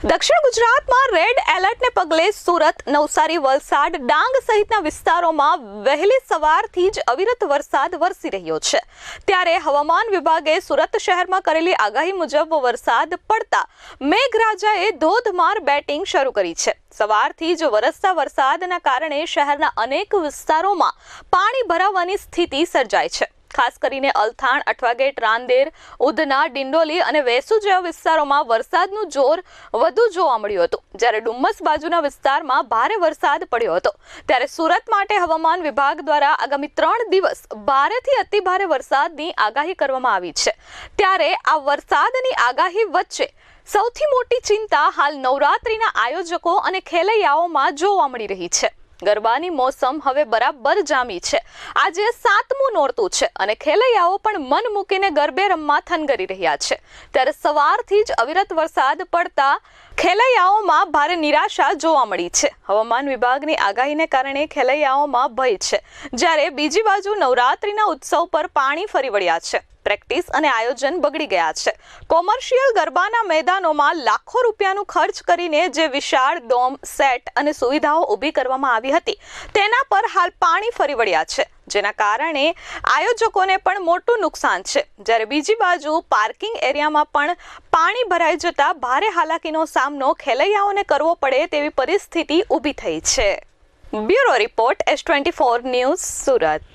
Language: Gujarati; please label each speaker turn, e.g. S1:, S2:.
S1: દક્ષિણ ગુજરાતમાં રેડ એલર્ટને પગલે સુરત, નવસારી, વલસાડ ડાંગ સહિતના વિસ્તારોમાં વહેલી સવારથી જ અવિરત વરસાદ વરસી રહ્યો છે. ત્યારે હવામાન વિભાગે સુરત શહેરમાં કરેલી આગાહી મુજબ વરસાદ પડતા મેઘરાજાએ ધોધમાર બેટિંગ શરૂ કરી છે. સવારથી જ વરસતા વરસાદના કારણે શહેરના અનેક વિસ્તારોમાં પાણી ભરાવાની સ્થિતિ સર્જાય છે. ખાસ કરીને અલથાણ અઠવાગેટ રાંદેર ઉધના, ડિંડોલી અને વેસુ જેવા વિસ્તારોમાં વરસાદનું જોર વધુ જોવા મળ્યું હતું. જ્યારે ડુમ્મસ બાજુના વિસ્તારમાં ભારે વરસાદ પડ્યો હતો. ત્યારે સુરત માટે હવામાન વિભાગ દ્વારા આગામી ત્રણ દિવસ ભારેથી અતિભારે વરસાદની આગાહી કરવામાં આવી છે. ત્યારે આ વરસાદની આગાહી વચ્ચે સૌથી મોટી ચિંતા હાલ નવરાત્રિના આયોજકો અને ખેલૈયાઓમાં જોવા મળી રહી છે. ગરબાની મોસમ હવે બરાબર જામી છે. આજે સાતમું નોરતું છે અને ખેલૈયાઓ પણ મન મૂકીને ગરબે રમવા થનગરી રહ્યા છે. ત્યારે સવારથી જ અવિરત વરસાદ પડતા ખેલૈયાઓમાં ભારે નિરાશા જોવા મળી છે. હવામાન વિભાગની આગાહીને કારણે ખેલૈયાઓમાં ભય છે. જ્યારે બીજી બાજુ નવરાત્રિના ઉત્સવ પર પાણી ફરી વળ્યા છે. પ્રેક્ટિસ અને આયોજન બગડી ગયા છે. કોમર્શિયલ ગરબાના મેદાનોમાં લાખો રૂપિયાનું ખર્ચ કરીને જે વિશાળ ડોમ સેટ અને સુવિધાઓ ઊભી કરવામાં આવી હતી, તેના પર હાલ પાણી ફરી વળ્યા છે. જેના કારણે આયોજકોને પણ મોટું નુકસાન છે. જ્યારે બીજી બાજુ પાર્કિંગ એરિયામાં પણ પાણી ભરાઈ જતા ભારે હાલાકીનો સામનો ખેલૈયાઓને કરવો પડે તેવી પરિસ્થિતિ ઊભી થઈ છે. Bureau report S twenty four news Surat.